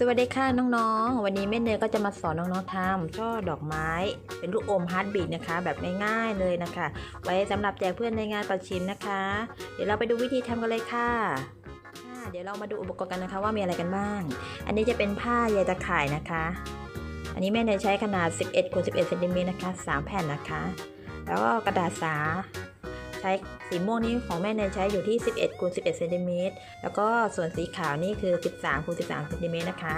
สวัสดีค่ะน้องๆ วันนี้แม่เนยก็จะมาสอนน้องๆทำช่อดอกไม้ เป็นลูกอมฮาร์ดบีดนะคะ แบบง่ายๆเลยนะคะ ไว้สำหรับแจกเพื่อนในงานประชิมนะคะ เดี๋ยวเราไปดูวิธีทำกันเลยค่ะเดี๋ยวเรามาดูอุปกรณ์กันนะคะว่ามีอะไรกันบ้าง อันนี้จะเป็นผ้าใยตะข่ายนะคะ อันนี้แม่เนยใช้ขนาด 11คูณ11เซนติเมตรนะคะ 3 แผ่นนะคะ แล้วก็กระดาษสา ช้สีม่วงนี้ของแม่เนยใช้อยู่ที่ 11คูณ11เซนติเมตรแล้วก็ส่วนสีขาวนี่คือ 13คูณ13เซนติเมตรนะคะ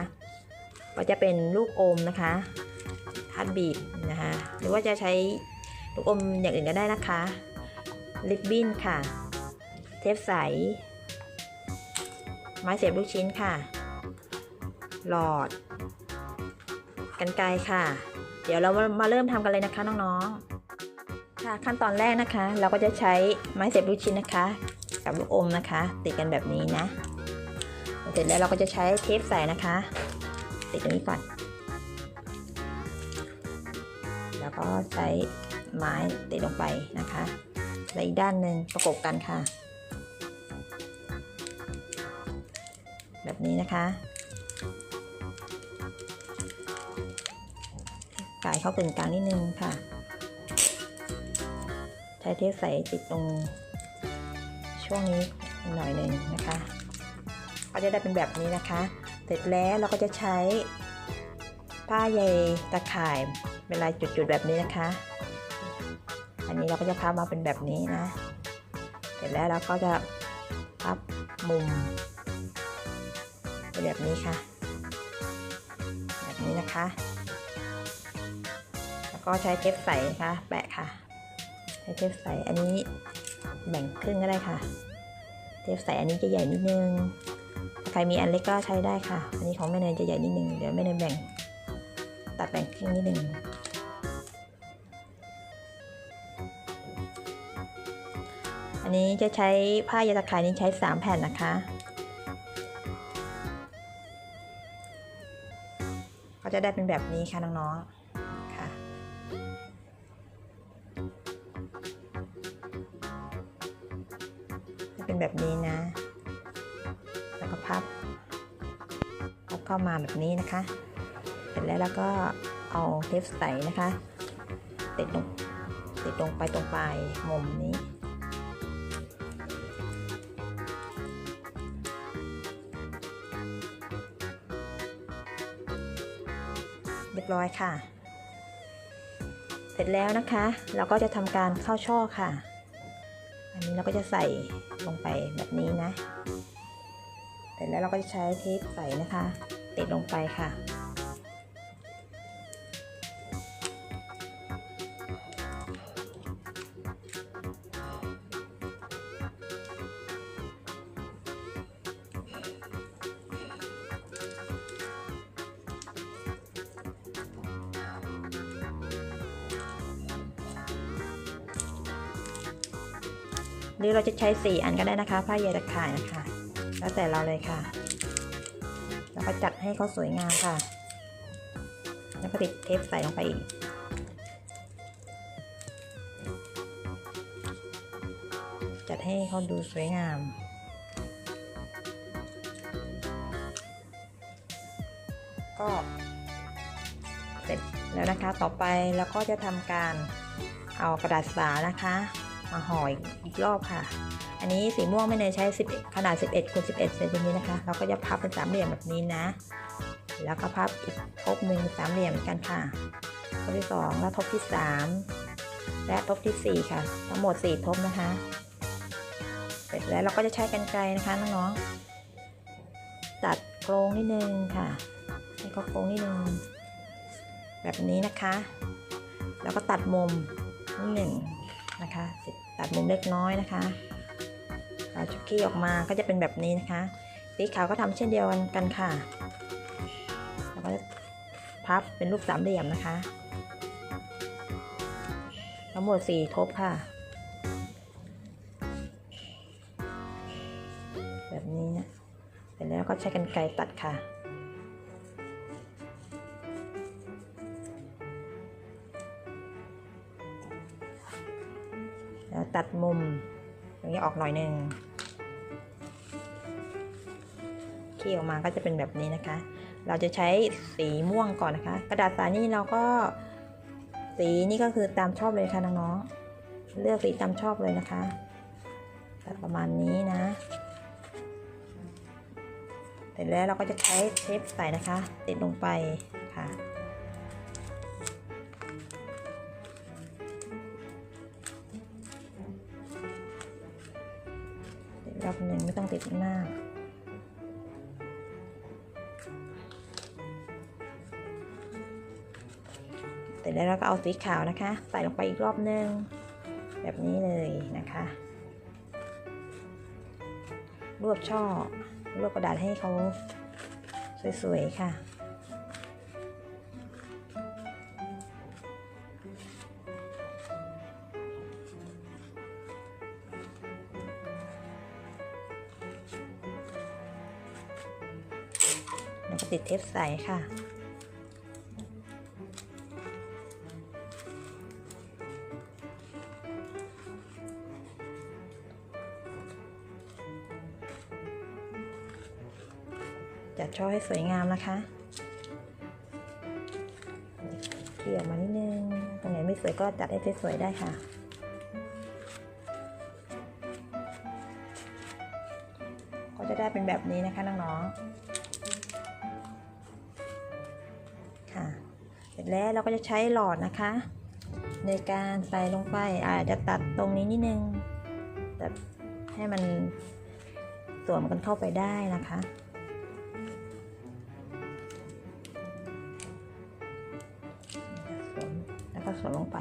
ก็จะเป็นลูกอมนะคะฮัตบีดนะคะหรือว่าจะใช้ลูกอมอย่างอื่นก็ได้นะคะลิปบิ้นค่ะ เทปใส ไม้เสียบลูกชิ้นค่ะ หลอด กันไกรค่ะ เดี๋ยวเรามาเริ่มทำกันเลยนะคะน้องๆ ค่ะขั้นตอนแรกนะคะ เราก็จะใช้ไม้เสียบลูกชิ้นนะคะ กับลูกอมนะคะ ติดกันแบบนี้นะ เสร็จแล้วเราก็จะใช้เทปใส่นะคะ ติดตรงนี้ก่อน แล้วก็ใช้ไม้ติดลงไปนะคะและอีกด้านหนึ่งประกบกันค่ะ แบบนี้นะคะก่ายเข้ากึ่งกลางนิดนึงค่ะ ใช้เทปใสติดตรงช่วงนี้หน่อยหนึ่งนะคะก็จะได้เป็นแบบนี้นะคะ เสร็จแล้วเราก็จะใช้ผ้าใยตะข่ายเป็นลายจุดๆแบบนี้นะคะ อันนี้เราก็จะพับมาเป็นแบบนี้นะ เสร็จแล้วเราก็จะพับมุมเป็นแบบนี้ค่ะ แบบนี้นะคะ แล้วก็ใช้เทปใสนะคะแปะค่ะ เทปใสอันนี้แบ่งครึ่งก็ได้ค่ะ เทปใสอันนี้จะใหญ่นิดนึง ใครมีอันเล็กก็ใช้ได้ค่ะ อันนี้ของแม่เนยจะใหญ่นิดนึง เดี๋ยวแม่เนยแบ่ง ตัดแบ่งครึ่งนิดนึงอันนี้จะใช้ผ้ายาตะข่ายนี้ใช้ 3 แผ่นนะคะก็จะได้เป็นแบบนี้ค่ะน้องๆ เป็นแบบนี้นะ แล้วก็พับพับเข้ามาแบบนี้นะคะ เสร็จแล้วแล้วก็เอาเทปใสนะคะติดลงติดลงไปตรงปลายมุมนี้เรียบร้อยค่ะ เสร็จแล้วนะคะ เราก็จะทำการเข้าช่อค่ะ อันนี้เราก็จะใส่ลงไปแบบนี้นะ เสร็จแล้วเราก็จะใช้เทปใส่นะคะ ติดลงไปค่ะ หรือเราจะใช้ 4 อันก็ได้นะคะ ผ้าใยตะข่ายนะคะ แล้วแต่เราเลยค่ะ แล้วก็จัดให้เขาสวยงามค่ะ แล้วก็ติดเทปใส่ลงไปอีกจัดให้เขาดูสวยงาม ก็เสร็จแล้วนะคะต่อไปเราก็จะทำการเอากระดาษสานะคะ มาห่ออีกรอบค่ะ อันนี้สีม่วงไม่เนยใช้ 11 ขนาด 11คูณ11เซนติเมตรนะคะ เราก็จะพับเป็นสามเหลี่ยมแบบนี้นะ แล้วก็พับอีกทบหนึ่งสามเหลี่ยมเหมือนกันค่ะทบที่ 2 และทบที่ 3 และทบที่ 4 ค่ะ ทั้งหมด 4 ทบนะคะ เสร็จแล้วเราก็จะใช้กรรไกรนะคะน้องๆตัดโครงนิดนึงค่ะให้เขาโครงนิดนึงแบบนี้นะคะ แล้วก็ตัดมุมนิดหนึ่ง นะคะตัดมุมเล็กน้อยนะคะเอาชุกกี้ออกมาก็จะเป็นแบบนี้นะคะ สีขาวก็ทำเช่นเดียวกันค่ะแล้วก็พับเป็นรูปสามเหลี่ยมนะคะ ทั้งหมดสี่ทบค่ะ แบบนี้นะเสร็จแล้วก็ใช้กันไกรตัดค่ะ แล้วตัดมุมตรงนี้ออกหน่อยหนึ่งขี้ออกมาก็จะเป็นแบบนี้นะคะ เราจะใช้สีม่วงก่อนนะคะ กระดาษสานี่เราก็สีนี่ก็คือตามชอบเลยค่ะน้องๆ เลือกสีตามชอบเลยนะคะแต่ประมาณนี้นะเสร็จแล้วเราก็จะใช้เทปใส่นะคะ ติดลงไป อบหนึ่งไม่ต้องติดมากเสร็จแล้วเราก็เอาสีขาวนะคะ ใส่ลงไปอีกรอบหนึ่งแบบนี้เลยนะคะ รวบช่อรวบกระดาษให้เขาสวยๆค่ะ ติดเทปใสค่ะ จัดช่อให้สวยงามนะคะเกี่ยวมานิดนึง ตรงไหนไม่สวยก็จัดให้สวยๆได้ค่ะก็จะได้เป็นแบบนี้นะคะน้องๆ แล้วเราก็จะใช้หลอดนะคะ ในการใส่ลงไปอาจจะตัดตรงนี้นิดนึงแบบให้มันสวมกันเข้าไปได้นะคะสวมแล้วก็สวมลงไป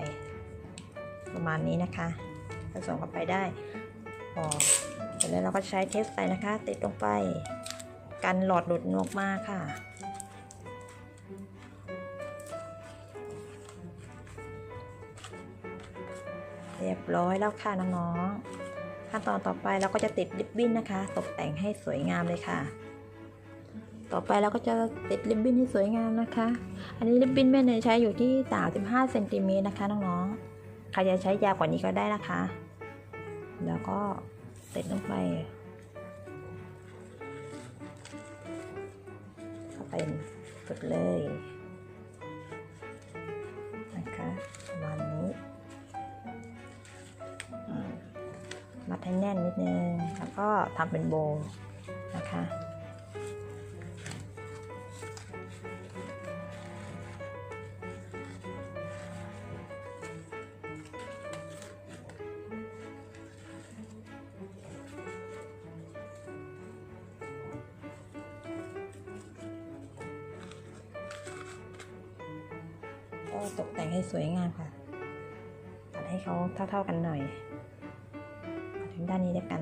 ประมาณนี้นะคะถ้าสวมเข้าไปได้พอเสร็จแล้วเราก็ใช้เทปใส่นะคะ ติดลงไปกันหลอดหลุดออกมาค่ะ รียบร้อยแล้วค่ะน้องๆขั้นตอนต่อไปเราก็จะติดริบบิ้นนะคะ ตกแต่งให้สวยงามเลยค่ะ ต่อไปเราก็จะติดริบบิ้นให้สวยงามนะคะ อันนี้ริบบิ้นแม่เนยใช้อยู่ที่ 35เซนติเมตรนะคะน้องๆใครจะใช้ยาวกว่านี้ก็ได้นะคะ แล้วก็ติดลงไปเข้าไปสุดเลย ให้แน่นนิดนึง แล้วก็ทำเป็นโบนะคะก็ตกแต่งให้สวยงามค่ะ ตัดให้เขาเท่าๆกันหน่อย ด้านนี้ด้วยกัน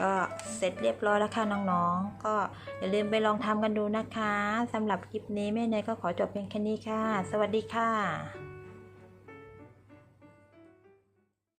ก็เสร็จเรียบร้อยแล้วค่ะน้องๆ ก็อย่าลืมไปลองทำกันดูนะคะสำหรับคลิปนี้แม่เนยก็ขอจบเพียงแค่นี้ค่ะ สวัสดีค่ะ